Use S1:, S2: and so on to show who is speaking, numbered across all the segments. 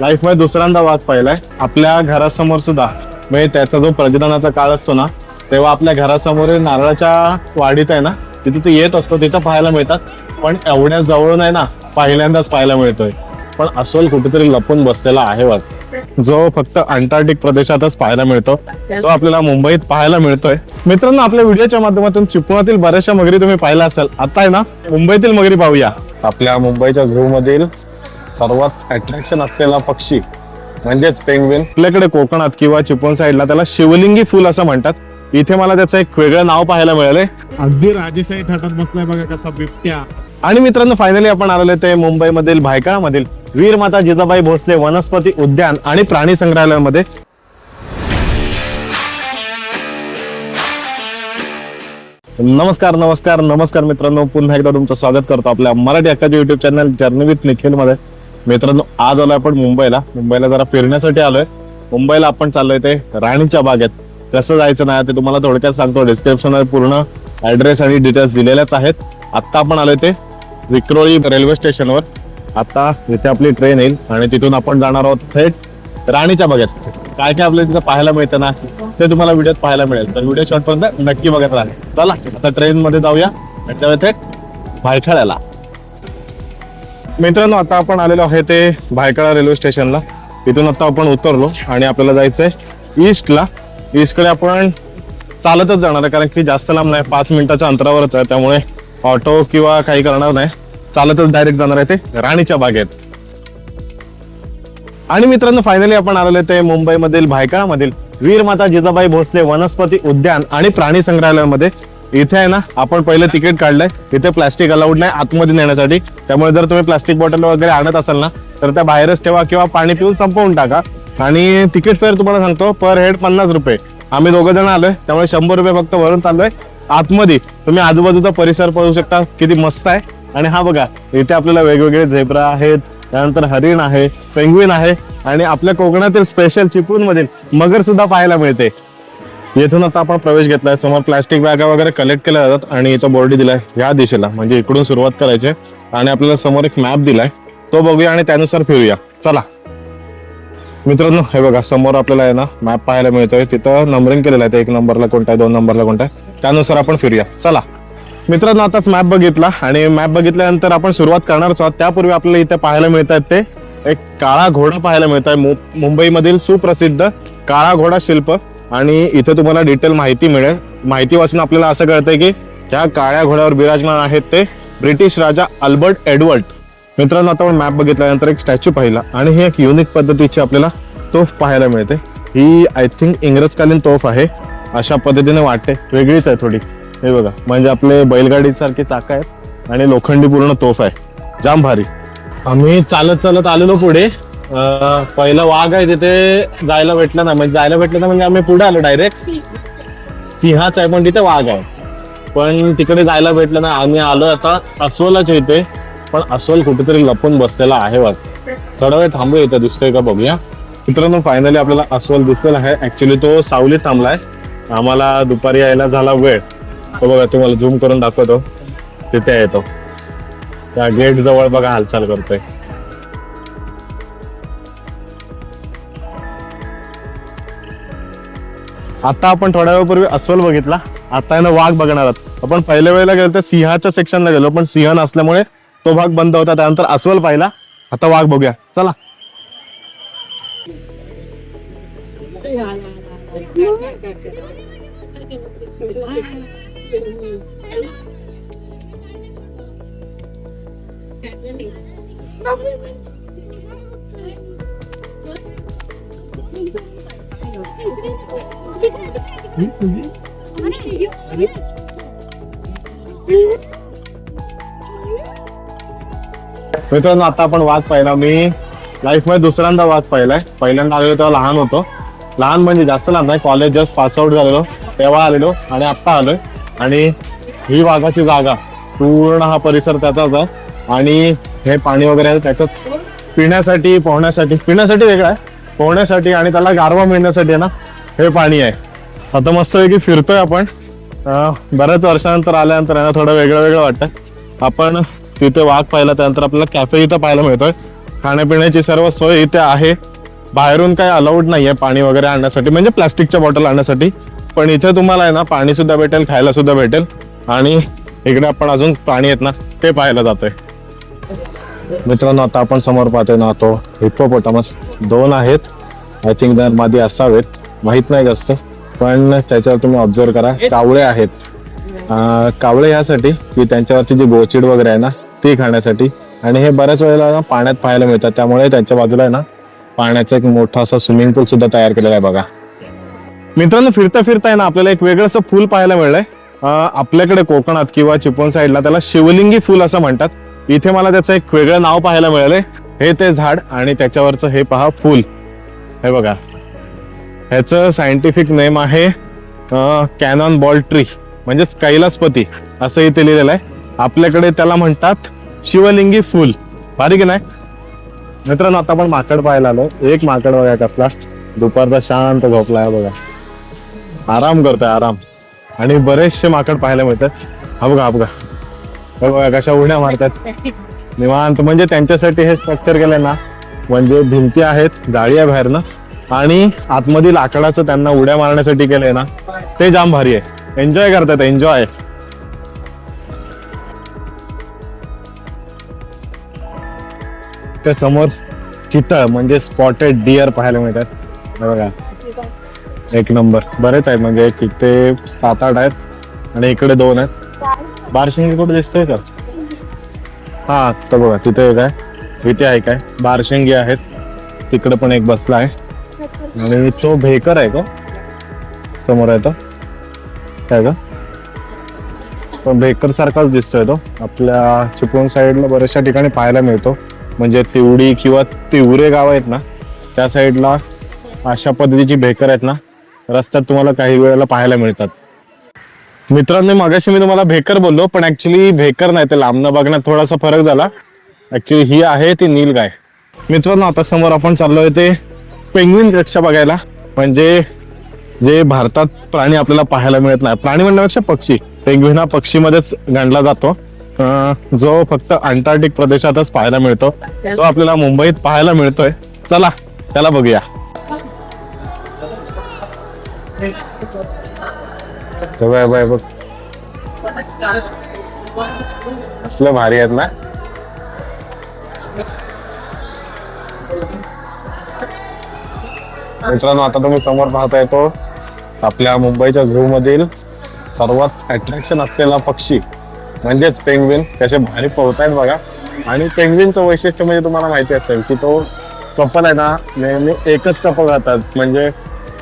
S1: लाईफमध्ये दुसऱ्यांदा वाघ पाहिलाय. आपल्या घरासमोर सुद्धा म्हणजे त्याचा जो प्रजननाचा काळ असतो ना तेव्हा आपल्या घरासमोर नारळाच्या वाडीत आहे ना तिथे तो येत असतो तिथं पाहायला मिळतात. पण एवढ्या जवळून आहे ना पहिल्यांदाच पाहायला मिळतोय. पण अस्वल कुठेतरी लपून बसलेला आहे वाट जो फक्त अंटार्क्टिक प्रदेशातच पाहायला मिळतो तो आपल्याला मुंबईत पाहायला मिळतोय. मित्रांनो आपल्या व्हिडिओच्या माध्यमातून चिपळुणातील बऱ्याचशा मगरी तुम्ही पाहिला असेल. आता आहे ना मुंबईतील मगरी पाहूया. आपल्या मुंबईच्या झू मधील सर्वात अट्रॅक्शन असलेला पक्षी म्हणजेच पेंगविन आपल्याकडे कोकणात किंवा चिपळूण साईडला त्याला शिवलिंगी फुल असं म्हणतात. इथे मला त्याचं एक वेगळं नाव पाहायला मिळालंय.
S2: अगदी राजेशाही थाटात बसलाय बघा कसा बिबट्या.
S1: आणि मित्रांनो फायनली आपण आलेलो ते मुंबईमधील भायखळामधील वीर माता जिजाबाई भोसले वनस्पती उद्यान आणि प्राणी संग्रहालयामध्ये. नमस्कार नमस्कार नमस्कार मित्रांनो. पुन्हा एकदा तुमचं स्वागत करतो आपल्या मराठी हक्काच्या युट्यूब चॅनल जर्नी विथ निखिलमध्ये. मित्रांनो आज आलोय आपण मुंबईला. मुंबईला जरा फिरण्यासाठी आलोय. मुंबईला आपण चाललोय ते राणीच्या बागेत. कसं जायचं नाही ते तुम्हाला थोडक्यात सांगतो. डिस्क्रिप्शन पूर्ण ऍड्रेस आणि डिटेल्स दिलेल्याच आहेत. आत्ता आपण आलोय ते विक्रोळी रेल्वे स्टेशनवर आता इथे आपली ट्रेन येईल आणि तिथून आपण जाणार आहोत थेट राणीच्या बागेत. काय काय आपल्याला तिथं पाहायला मिळतं ना ते तुम्हाला व्हिडिओत पाहायला मिळेल. तर व्हिडिओ शॉर्टपर्यंत नक्की बघत राहा. चला आता ट्रेनमध्ये जाऊया. आणि त्यावेळी थेट भायखळ्याला. मित्रांनो आता आपण आलेलो आहे ते भायखळा रेल्वे स्टेशनला इथून आता आपण उतरलो आणि आपल्याला जायचंय ईस्टला ईस्टकडे आपण चालतच जाणार आहे कारण की जास्त लांब नाही पाच मिनिटाच्या अंतरावरच आहे त्यामुळे ऑटो किंवा काही करणार नाही. चालतच डायरेक्ट जाणार आहे ते राणीच्या बागेत. आणि मित्रांनो फायनली आपण आलेलो ते मुंबईमधील भायखळामधील वीर माता जिजाबाई भोसले वनस्पती उद्यान आणि प्राणी संग्रहालयामध्ये. इथे आहे ना आपण पहिले तिकीट काढलंय. इथे प्लास्टिक अलाउड नाही आतमध्ये नेण्यासाठी. त्यामुळे जर तुम्ही प्लास्टिक बॉटल वगैरे आणत असाल ना तर त्या बाहेरच ठेवा किंवा पाणी पिऊन संपवून टाका. आणि तिकीट फेअर तुम्हाला सांगतो पर हेड पन्नास रुपये. आम्ही दोघं जण आलोय त्यामुळे शंभर रुपये फक्त वरून चाललोय. आतमध्ये तुम्ही आजूबाजूचा परिसर पाहू शकता किती मस्त आहे. आणि हा बघा इथे आपल्याला वेगवेगळे झेब्रा आहेत त्यानंतर हरिण आहे पेंग्विन आहे आणि आपल्या कोकणातील स्पेशल चिपळूण मधील मगर सुद्धा पाहायला मिळते. येथून आता आपण प्रवेश घेतलाय. समोर प्लास्टिक बॅगा वगैरे कलेक्ट केल्या जातात आणि इथं बोर्डी दिलाय. या दिशेला म्हणजे इकडून सुरुवात करायची आहे. आणि आपल्याला समोर एक मॅप दिलाय. तो बघूया आणि त्यानुसार फिरूया. चला. मित्रांनो हे बघा समोर आपल्याला आहे ना मॅप पाहायला मिळतोय. तिथं नंबरिंग केलेलं आहे. ते एक नंबरला कोणता आहे दोन नंबरला कोणता आहे. त्यानुसार आपण फिरूया. चला. मित्रांनो आताच मॅप बघितला. आणि मॅप बघितल्यानंतर आपण सुरुवात करणारच आहोत. त्यापूर्वी आपल्याला इथे पाहायला मिळत आहेत ते एक काळा घोडा पाहायला मिळत आहे मुंबईमधील सुप्रसिद्ध काळा घोडा शिल्प. आणि इथे तुम्हाला डिटेल माहिती मिळेल. माहिती वाचून आपल्याला असं कळतंय की ह्या काळ्या घोड्यावर विराजमान आहेत ते ब्रिटिश राजा अल्बर्ट एडवर्ट मित्रांनो आता आपण मॅप बघितल्यानंतर एक स्टॅच्यू पाहिला आणि ही एक युनिक पद्धतीची आपल्याला तोफ पाहायला मिळते. ही आय थिंक इंग्रजकालीन तोफ आहे. अशा पद्धतीने वाटते. वेगळीच आहे थोडी. हे बघा म्हणजे आपले बैलगाडीसारखे चाकं चाक आहेत आणि लोखंडी पूर्ण तोफ आहे. जाम भारी. आम्ही चालत चालत आलेलो पुढे. अं, वाघ आहे तिथे जायला भेटलं ना म्हणजे जायला भेटलं ना म्हणजे आम्ही पुढे आलो डायरेक्ट सिंहाच आहे पण तिथे वाघ आहे. पण तिकडे जायला भेटलं ना आम्ही आलो आता अस्वलाच्या इथे. पण अस्वल कुठेतरी लपून बसलेला आहे वाघ. थोडा वेळ थांबूया इथं दिसतोय का बघूया. मित्रांनो फायनली आपल्याला अस्वल दिसलेला आहे. ऍक्च्युली तो सावलीत थांबलाय. आम्हाला दुपारी यायला झाला वेळ. तो बघा तुम्हाला झूम करून दाखवतो. तिथे येतो त्या गेट जवळ बघा हालचाल करतोय. आता आपण थोड्या वेळापूर्वी अस्वल बघितला. आता आहे ना वाघ बघणार आहोत. आपण पहिल्या वेळेला गेलो तर सिंहाच्या सेक्शनला गेलो पण सिंह नसल्यामुळे तो भाग बंद होता. त्यानंतर अस्वल पाहिला. आता वाघ बघूया. चला. मित्रांनो आता आपण वाघ पाहिला. मी लाईफमध्ये दुसऱ्यांदा वाघ पाहिलाय. पहिल्यांदा आलेलो तेव्हा लहान होतो. लहान म्हणजे जास्त लहान नाही. कॉलेज जस्ट पास आउट झालेलो. तेव्हा आलेलो आणि आत्ता आलोय. आणि ही वाघाची जागा पूर्ण हा परिसर त्याचाच आहे. आणि हे पाणी वगैरे आहे त्याच पिण्यासाठी पोहण्यासाठी. पिण्यासाठी वेगळं आहे. पोहण्यासाठी आणि त्याला गारवा मिळण्यासाठी आहे ना हे पाणी आहे. आता मस्त की फिरतोय आपण. बऱ्याच वर्षानंतर आल्यानंतर आहे ना थोडं वेगळं वेगळं वाटतं आपण तिथे वाघ पाहिला त्यानंतर आपल्याला कॅफे इथं पाहायला मिळतोय. खाण्यापिण्याची सर्व सोय इथे आहे. बाहेरून काही अलाउड आहे पाणी वगैरे आणण्यासाठी म्हणजे प्लास्टिकच्या बॉटल आणण्यासाठी. पण इथे तुम्हाला आहे ना पाणी सुद्धा भेटेल खायला सुद्धा भेटेल. आणि इकडे आपण अजून पाणी आहेत ना ते पाहायला जातोय. मित्रांनो आता आपण समोर पाहतोय ना तो हिप्पोपोटामस दोन आहेत. आय थिंक दरमध्ये असावेत. माहीत नाही जास्त पण त्याच्यावर तुम्ही ऑब्झर्व करा. कावळे आहेत. कावळे यासाठी की त्यांच्यावरची जी गोचिड वगैरे आहे ना ती खाण्यासाठी. आणि हे बऱ्याच वेळेला ना पाण्यात पाहायला मिळतात. त्यामुळे त्यांच्या बाजूला आहे ना पाण्याचा एक मोठा असा स्विमिंग पूल सुद्धा तयार केलेला आहे बघा. मित्रांनो फिरता फिरता आहे ना आपल्याला एक वेगळं असं फुल पाहायला मिळलंय. आपल्याकडे कोकणात किंवा चिपळूण साईडला त्याला शिवलिंगी फुल असं म्हणतात. इथे मला त्याचं एक वेगळं नाव पाहायला मिळालंय. हे ते झाड आणि त्याच्यावरचं हे पहा फुल. हे बघा. ह्याचं सायंटिफिक नेम आहे कॅनॉन बॉल ट्री म्हणजेच कैलासपती असं इथे लिहिलेलं आहे. आपल्याकडे त्याला म्हणतात शिवलिंगी फुल. भारी की नाही? मित्रांनो आता आपण माकड पाहायला आलो एक माकड बघा कसला. दुपारचा शांत झोपला आहे बघा. आराम करतोय आराम. आणि बरेचसे माकड पाहायला मिळतात. हा बघा हा बघा. बघा कशा उड्या मारतात. निवांत म्हणजे त्यांच्यासाठी हे स्ट्रक्चर केलंय ना म्हणजे भिंती आहेत जाळी आहे बाहेरनं आणि आतमधील लाकडाचं त्यांना उड्या मारण्यासाठी केलंय ना ते जाम भारी आहे. एन्जॉय करतात एन्जॉय त्या समोर चितळ म्हणजे स्पॉटेड डिअर पाहायला मिळतात. बघा. एक नंबर बरेच आहेत म्हणजे तिथे सात आठ आहेत आणि इकडे दोन आहेत. बारशिंगी कुठे दिसतोय का? हा आता बघा तिथे एक आहे. इथे आहे काय बारशिंगी आहेत. तिकडे पण एक बसला आहे. आणि तो भेकर आहे का? समोर आहे तो. काय का पण भेकर सारखाच दिसतोय तो. आपल्या चिपळूण साईडला बऱ्याचशा ठिकाणी पाहायला मिळतो. म्हणजे तिवडी किंवा तिवरे गाव आहेत ना त्या साईडला अशा पद्धतीची भेकर आहेत ना रस्त्यात तुम्हाला काही वेळेला पाहायला मिळतात. मित्रांनो मागाशी मी तुम्हाला भेकर बोललो पण ऍक्च्युली भेकर नाही ते लांबणं बघण्यात थोडासा फरक झाला. ऍक्च्युली ही आहे ती नीलगाय मित्रांनो आता समोर आपण चाललोय ते पेंग्विन रक्षा बघायला. म्हणजे जे भारतात प्राणी आपल्याला पाहायला मिळत नाही. प्राणी म्हणण्यापेक्षा पक्षी. पेंग्विन हा पक्षीमध्येच गणला जातो. जो फक्त अंटार्क्टिक प्रदेशातच पाहायला मिळतो. तो आपल्याला मुंबईत पाहायला मिळतोय. चला त्याला बघूया. तो बाय बाय बघ. असलं भारी आहेत ना? मित्रांनो आता तुम्ही समोर पाहताय तो आपल्या मुंबईच्या झू मधील सर्वात अट्रॅक्शन असलेला पक्षी म्हणजेच पेंग्विन त्याचे भारी पोहतायत बघा. आणि पेंग्विनचं वैशिष्ट्य म्हणजे तुम्हाला माहिती असेल की तो कपल आहे ना नेहमी एकच कपल राहतात. म्हणजे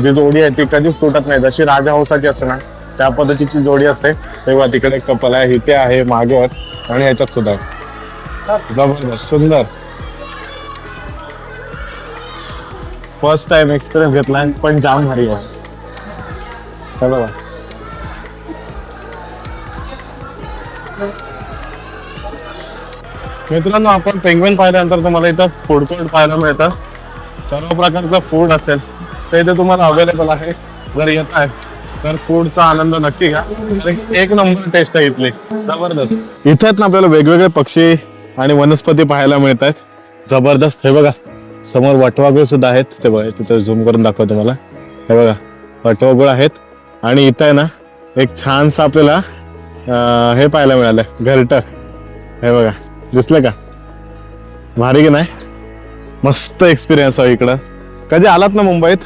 S1: जी जोडी आहे ती कधीच तुटत नाही. जशी राजहंसाची असते ना त्या पद्धतीची जोडी असते. तेव्हा तिकडे कपल आहे इथे आहे मागे आणि ह्याच्यात सुद्धा. जबरदस्त सुंदर. फर्स्ट टाइम एक्सपिरियन्स घेतला पण जाम भारी आहे. हे मित्रांनो आपण पेंग्विन पाहिल्यानंतर तुम्हाला इथं फूड कोर्ट पाहायला मिळतं. सर्व प्रकारचं फूड असेल. ते इथे तुम्हाला अवेलेबल आहे. जर येत आहे तर फूडचा आनंद नक्की घ्या. एक- नंबर टेस्ट आहे इथली. जबरदस्त. इथेच ना आपल्याला वेगवेगळे पक्षी आणि वनस्पती पाहायला मिळत आहेत. जबरदस्त. हे बघा समोर वटवाघूळ सुद्धा आहेत. ते बघा तिथे झूम करून दाखवतो मला हे बघा वटवाघूळ आहेत. आणि इथं आहे ना एक छानसा आपल्याला हे पाहायला मिळालं घरटर. हे बघा दिसलं का? भारी की नाही? मस्त एक्सपिरियन्स आहे इकडं. कधी आलात ना मुंबईत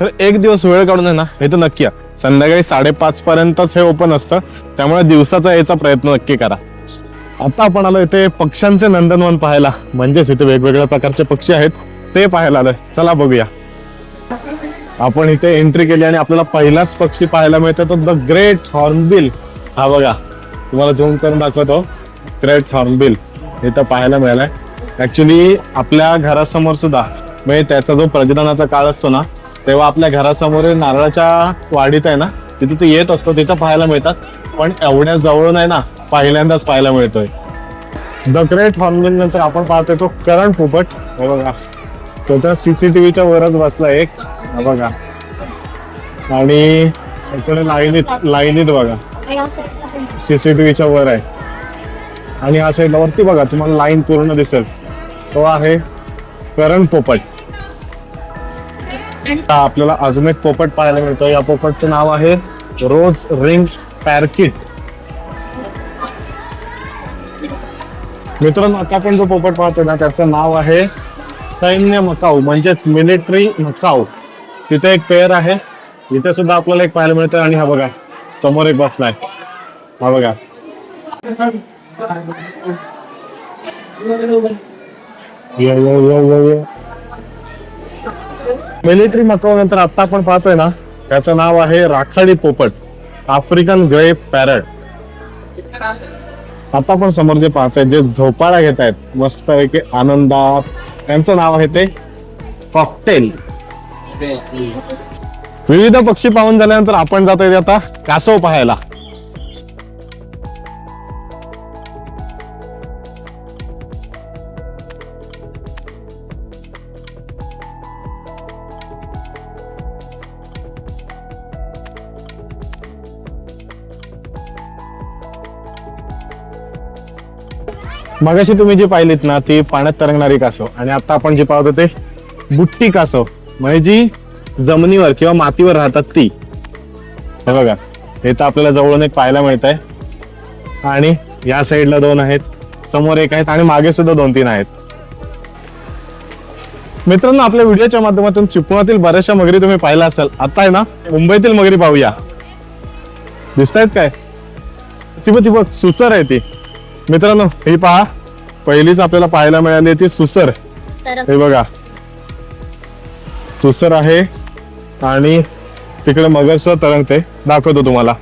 S1: तर एक दिवस वेळ काढून आहे ना हे तर नक्की या. संध्याकाळी साडेपाच पर्यंतच हे ओपन असतं. त्यामुळे दिवसाचा यायचा प्रयत्न नक्की करा. आता आपण आलो इथे पक्ष्यांचे नंदनवन पाहायला. म्हणजेच इथे वेगवेगळ्या प्रकारचे पक्षी आहेत. ते पाहायला आलोय. चला बघूया. आपण इथे एंट्री केली आणि आपल्याला पहिलाच पक्षी पाहायला मिळतो तो द ग्रेट हॉर्नबिल हा बघा. तुम्हाला झूम करून दाखवतो. ग्रेट हॉर्नबिल इथं पाहायला मिळालाय. ऍक्च्युली आपल्या घरासमोर सुद्धा म्हणजे त्याचा जो प्रजननाचा काळ असतो ना तेव्हा आपल्या घरासमोर नारळाच्या वाडीत आहे ना तिथे ते येत असतो तिथं पाहायला मिळतात. पण एवढ्या जवळून आहे ना पहिल्यांदाच पाहायला मिळतोय. द ग्रेट हॉर्नबिल नंतर आपण पाहतोय तो करण पोपट हे बघा. तो तर सीसीटीव्हीच्या वरच बसला एक. बघा. आणि इकडे लाईनीत लाईनीत बघा. सीसीटीव्हीच्या वर आहे. आणि हा साईडला वरती बघा तुम्हाला लाईन पूर्ण दिसेल. तो आहे करण पोपट आता आपल्याला अजून एक पोपट पाहायला मिळतो या पोपटचं नाव आहे रोज रिंग पॅरकिट मित्रांनो आता आपण जो पोपट पाहतो ना त्याचं नाव आहे सैन्य मकाऊ म्हणजेच मिलिटरी मकाऊ. तिथे एक पेअर आहे. इथे सुद्धा आपल्याला एक पाहायला मिळतं आणि हा बघा समोर एक बसलाय हा बघा. ये, ये, ये, ये, ये. मिलिटरी मकाऊ नंतर आता आपण पाहतोय ना त्याचं नाव आहे राखाडी पोपट आफ्रिकन ग्रे पॅरट आता आपण समोर जे पाहतोय जे झोपाळा घेत आहेत मस्त पैकी आनंदात त्यांचं नाव आहे ते कॉकटेल. विविध पक्षी पाहून झाल्यानंतर आपण जातोय आता कासव पाहायला. मगाशी तुम्ही जी पाहिलीत ना ती पाण्यात तरंगणारी कासव. आणि आता आपण जे पाहतो ते बुट्टी कासव. म्हणजे जी जमिनीवर किंवा मातीवर राहतात ती. हे बघा हे तर आपल्याला जवळून एक पाहायला मिळत आहे आणि या साईडला दोन आहेत समोर एक आहेत आणि मागे सुद्धा दोन तीन आहेत. मित्रांनो आपल्या व्हिडिओच्या माध्यमातून चिपळुणातील बऱ्याचशा मगरी तुम्ही पाहिला असाल. आता आहे ना मुंबईतील मगरी पाहूया. दिसतायत काय? ती बघ ती बघ सुसर आहे ती. मित्रांनो ही पहा. पहिलीच आपल्याला पाहायला मिळाली ती सुसर. हे बघा. सुसर आहे आणि तिकडे मगर सुद्धा तरंगते. दाखवतो तुम्हाला.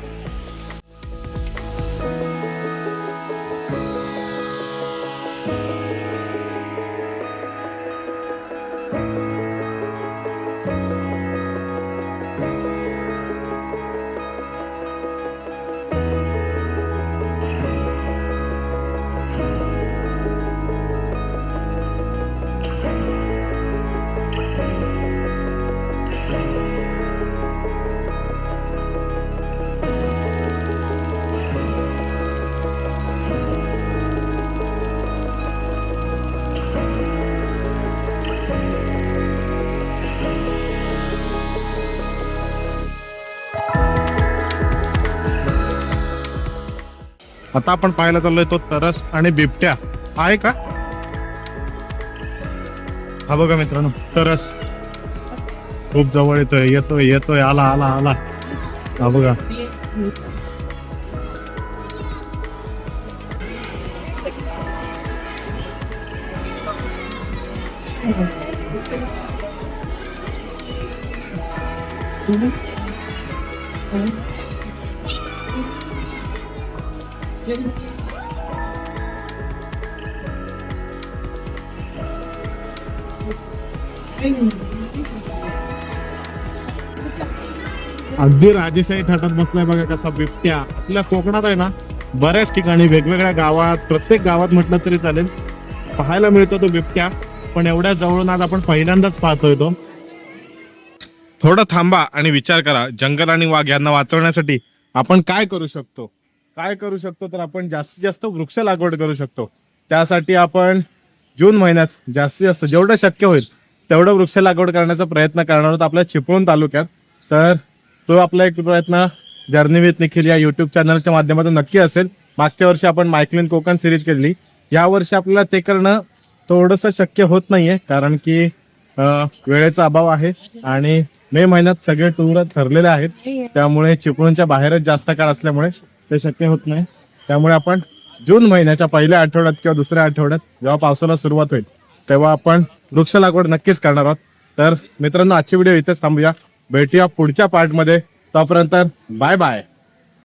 S1: आता आपण पाहायला चाललोय तो तरस आणि बिबट्या. आहे का? हा बघा मित्रांनो तरस. खूप जवळ येतोय येतोय येतोय आला आला आला. हा बघा.
S2: अगदी राजेशाही थाटात बसलाय बघा कसा बिबट्या. आपल्या कोकणात आहे ना बऱ्याच ठिकाणी वेगवेगळ्या गावात प्रत्येक गावात म्हटलं तरी चालेल पाहायला मिळतो तो बिबट्या पण एवढ्या जवळून आज आपण पहिल्यांदाच पाहतोय तो
S1: थोडं थांबा आणि विचार करा जंगल आणि वाघ यांना वाचवण्यासाठी आपण काय करू शकतो? काय करू शकतो तर आपण जास्तीत जास्त वृक्ष लागवड करू शकतो. त्यासाठी आपण जून महिन्यात जास्तीत जास्त जेवढं शक्य होईल तेवढं वृक्ष लागवड करण्याचा प्रयत्न करणार आहोत आपल्या चिपळूण तालुक्यात. तर तो आपला एक प्रयत्न जर्नी विथ निखिल या युट्यूब चॅनलच्या माध्यमातून नक्की असेल. मागच्या वर्षी आपण मायक्लिन कोकण सिरीज केली. या वर्षी आपल्याला ते करणं थोडंसं शक्य होत नाहीये कारण की वेळेचा अभाव आहे आणि मे महिन्यात सगळे टूर ठरलेले आहेत. त्यामुळे चिपळूणच्या बाहेरच जास्त काळ असल्यामुळे ते शक्य होत नाही. त्यामुळे आपण जून महिन्याच्या पहिल्या आठवड्यात किंवा दुसऱ्या आठवड्यात जेव्हा पावसाला सुरुवात होईल तेव्हा आपण वृक्ष लागवड नक्कीच करणार आहोत. तर मित्रांनो आजची व्हिडिओ इथेच थांबूया. भेटूया पुढच्या पार्टमध्ये तोपर्यंत बाय बाय